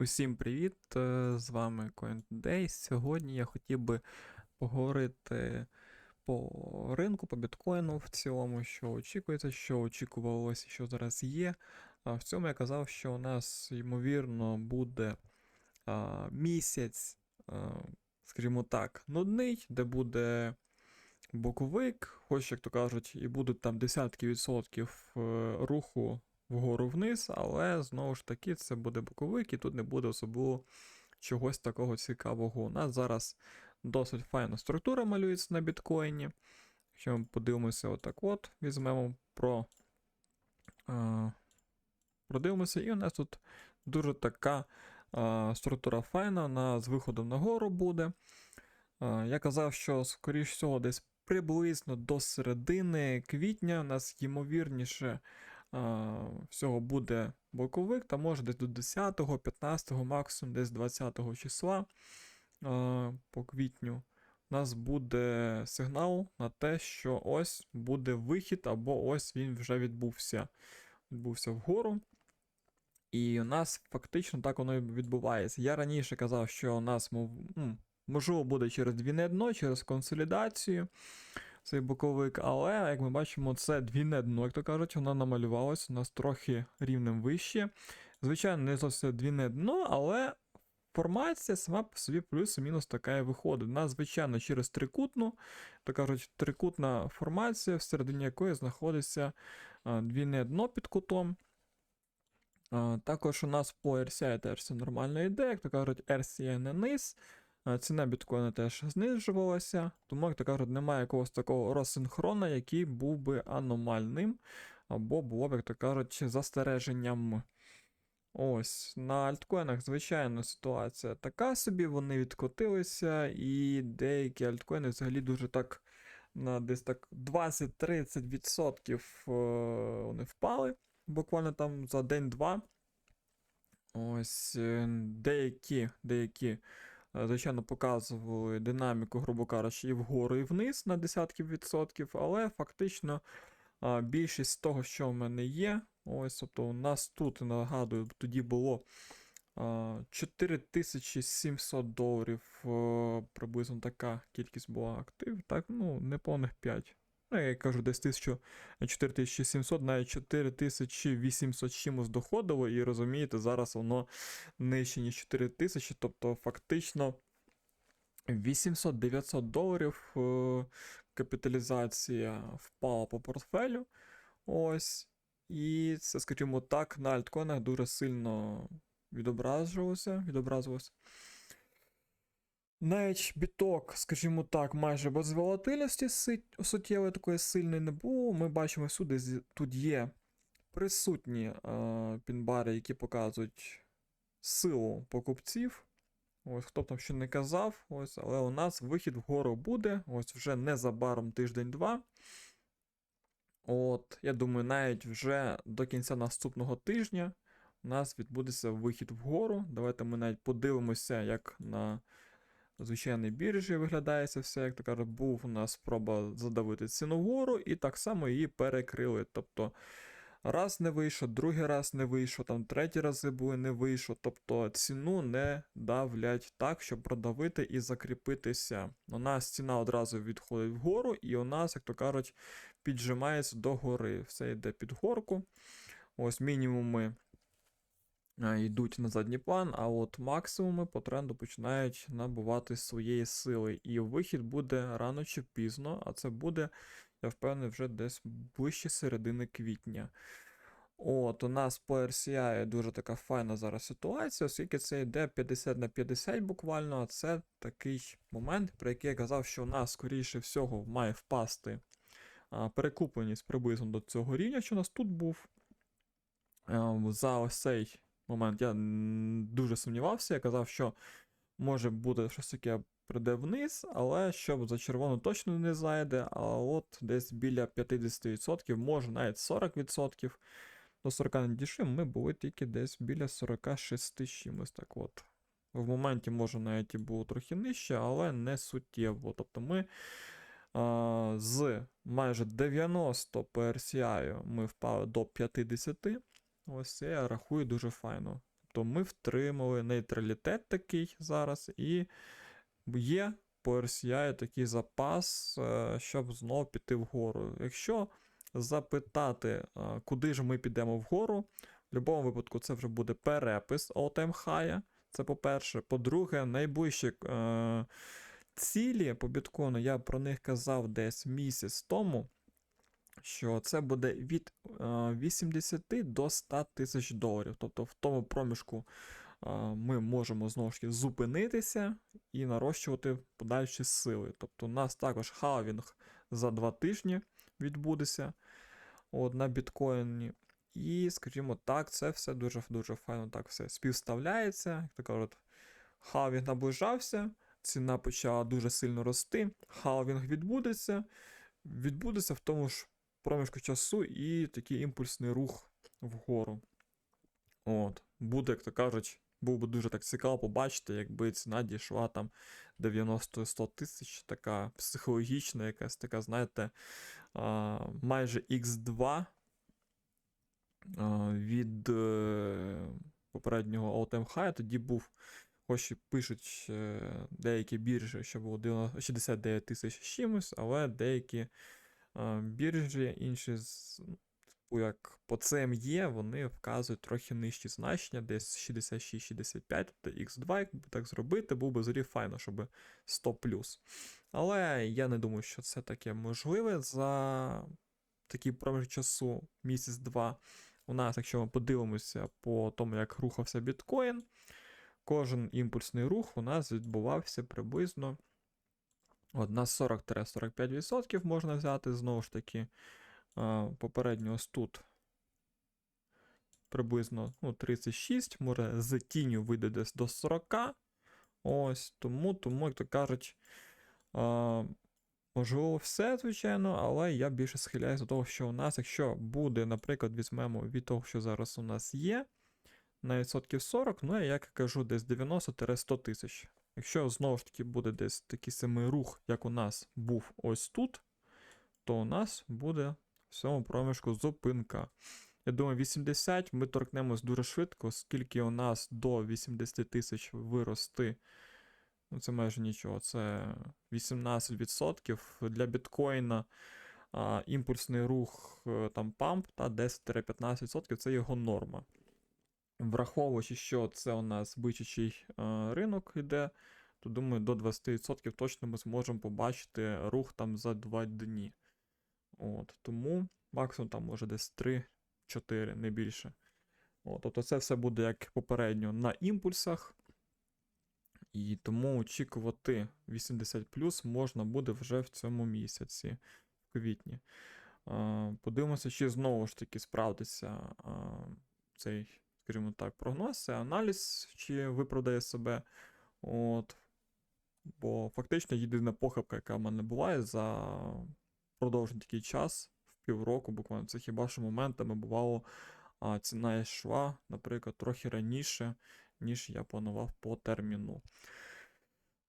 Усім привіт! е, З вами CoinDay. Сьогодні я хотів би поговорити по ринку, по біткоїну в цілому, що очікується, що очікувалося, що зараз є. В цьому я казав, що у нас, ймовірно, буде місяць, скажімо так, нудний, де буде боковик, хоч, як то кажуть, і будуть там десятки відсотків е, руху вгору вниз, але знову ж таки це буде боковик, і тут не буде особливо чогось такого цікавого. У нас зараз досить файна структура малюється на біткоїні. Якщо ми подивимося, отак от, візьмемо про. Е, продивимося, і у нас тут дуже така е, структура файна, вона з виходом нагору буде. Е, я казав, що, скоріш всього, десь приблизно до середини квітня у нас ймовірніше всього буде боковик, та може десь до 10, 15, максимум десь 20 числа а, по квітню. У нас буде сигнал на те, що ось буде вихід, або ось він вже відбувся. Відбувся вгору. І у нас фактично так воно і відбувається. Я раніше казав, що у нас мов, можливо буде через двійне дно, через консолідацію цей боковик, але, як ми бачимо, це двійне дно, як то кажуть, воно намалювалося у нас трохи рівнем вище. Звичайно, не зовсім двійне дно, але формація сама по собі плюс-мінус така і виходить. У нас, звичайно, через трикутну, то кажуть, трикутна формація, всередині якої знаходиться двійне дно під кутом. Також у нас по RCI теж все нормально йде, як то кажуть, RCI не низ. А, Ціна біткоїна теж знижувалася, тому, як то кажуть, немає якогось такого розсинхрона, який був би аномальним, або було б, як то кажуть, застереженням. Ось, на альткоїнах, звичайно, ситуація така собі, вони відкотилися, і деякі альткоїни взагалі дуже так на десь так 20-30% е, вони впали, буквально там за день-два. Ось е, деякі, деякі, е, звичайно, показували динаміку, грубо кажучи, і вгору, і вниз на десятки відсотків, але фактично більшість того, що в мене є, ось, тобто у нас тут, нагадую, тоді було 4700 доларів, е, приблизно така кількість була актив, так, ну, неповних 5. Ну, я кажу, десь 1000, 4700, навіть 4800 чимось доходило, і розумієте, зараз воно нижче, ніж 4000, тобто фактично 800-900 доларів е, капіталізація впала по портфелю. Ось. І це, скажімо так, на альткоїнах дуже сильно відображувалося. відобразилося. Навіть біток, скажімо так, майже без волатильності суттєвої такої сильної не було. Ми бачимо всюди, тут є присутні е, пінбари, які показують силу покупців. Ось хто б там ще не казав, ось, але у нас вихід вгору буде. Ось вже незабаром тиждень-два. От, я думаю, навіть вже до кінця наступного тижня у нас відбудеться вихід вгору. Давайте ми навіть подивимося, як на звичайній біржі виглядає це все. Як то кажуть, був у нас спроба задавити ціну вгору, і так само її перекрили. Тобто раз не вийшов, другий раз не вийшов, там треті рази були не вийшов. Тобто ціну не давлять так, щоб продавити і закріпитися. У нас ціна одразу відходить вгору, і у нас, як то кажуть, піджимається до гори. Все йде під горку. Ось мінімуми йдуть на задній план, а от максимуми по тренду починають набувати своєї сили. І вихід буде рано чи пізно, а це буде, я впевнений, вже десь ближче середини квітня. От, у нас по RCI дуже така файна зараз ситуація, оскільки це йде 50 на 50 буквально, а це такий момент, про який я казав, що у нас, скоріше всього, має впасти перекупленість приблизно до цього рівня, що у нас тут був. Е, За ось цей момент я дуже сумнівався. Я казав, що може бути щось таке прийде вниз, але щоб за червону точно не зайде, а от десь біля 50%, може навіть 40%. До 40 не дійшли, ми були тільки десь біля 46 чимось. Так от. В моменті, може, навіть і було трохи нижче, але не суттєво. Тобто ми а, з майже 90 по RCI ми впали до 50. Ось це я рахую дуже файно. Тобто ми втримали нейтралітет такий зараз, і є по RCI такий запас, е, щоб знову піти вгору. Якщо запитати, е, куди ж ми підемо вгору, в будь-якому випадку це вже буде перепис all-time high. Це по-перше. По-друге, найближчі е, цілі по біткоїну, я про них казав десь місяць тому, що це буде від е, 80 до 100 тисяч доларів. Тобто в тому проміжку е, ми можемо знову ж таки зупинитися і нарощувати подальші сили. Тобто у нас також халвінг за 2 тижні відбудеться от, на біткоїні. І, скажімо так, це все дуже-дуже файно так все співставляється. Як то кажуть, халвінг наближався, ціна почала дуже сильно рости, халвінг відбудеться, відбудеться в тому ж проміжку часу і такий імпульсний рух вгору. От, буде, як то кажуть, був би дуже так цікаво побачити, якби ціна дійшла там 90-100 тисяч, така психологічна, якась така, знаєте, майже X2 від е, попереднього all-time high, тоді був, хоч і пишуть е, деякі біржі, що було 69 тисяч чимось, але деякі біржі, інші типу, як по CME, вони вказують трохи нижчі значення, десь 66-65, тобто X2, якби так зробити, був би взагалі файно, щоб 100 Але я не думаю, що це таке можливе за такий проміжок часу, місяць-два. У нас, якщо ми подивимося по тому, як рухався біткоін, кожен імпульсний рух у нас відбувався приблизно от на 40-45% можна взяти. Знову ж таки, попередньо ось тут приблизно ну, 36, може з тінню вийде десь до 40. Ось, тому, тому, як то кажуть, а, можливо, все, звичайно, але я більше схиляюся до того, що у нас, якщо буде, наприклад, візьмемо від того, що зараз у нас є, на відсотків 40, ну, я як кажу, десь 90-100 тисяч. Якщо знову ж таки буде десь такий самий рух, як у нас був ось тут, то у нас буде в цьому проміжку зупинка. Я думаю, 80 ми торкнемось дуже швидко, оскільки у нас до 80 тисяч вирости. Ну, це майже нічого. Це 18% для біткоїна. А, імпульсний рух е, там памп та 10-15% це його норма. Враховуючи, що це у нас бичачий ринок йде, то думаю, до 20% точно ми зможемо побачити рух там за 2 дні. От, Тому максимум там може десь 3-4, не більше. От, Тобто це все буде як попередньо на імпульсах. І тому очікувати 80 можна буде вже в цьому місяці, в квітні. А, Подивимося, чи знову ж таки справдиться а, цей, скажімо так, прогноз, це аналіз, чи виправдає себе. От. Бо фактично єдина похибка, яка в мене буває за продовжений такий час, в півроку, буквально це хіба що моментами бувало, а ціна йшла, наприклад, трохи раніше, ніж я планував по терміну.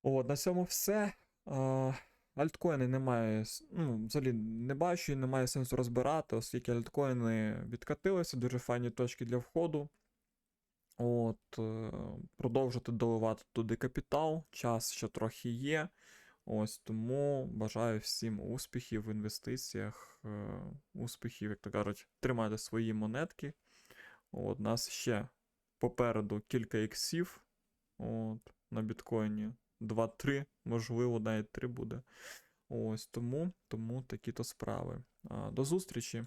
От, на цьому все. А, Альткоїни немає, ну, взагалі не бачу і немає сенсу розбирати, оскільки альткоїни відкатилися, дуже файні точки для входу. От, е, Продовжити доливати туди капітал, час ще трохи є. Ось тому бажаю всім успіхів в інвестиціях, е, успіхів, як то кажуть, тримайте свої монетки. От, У нас ще попереду кілька іксів от, на біткоїні. 2-3, можливо, навіть 3 буде. Ось тому, тому такі-то справи. До зустрічі!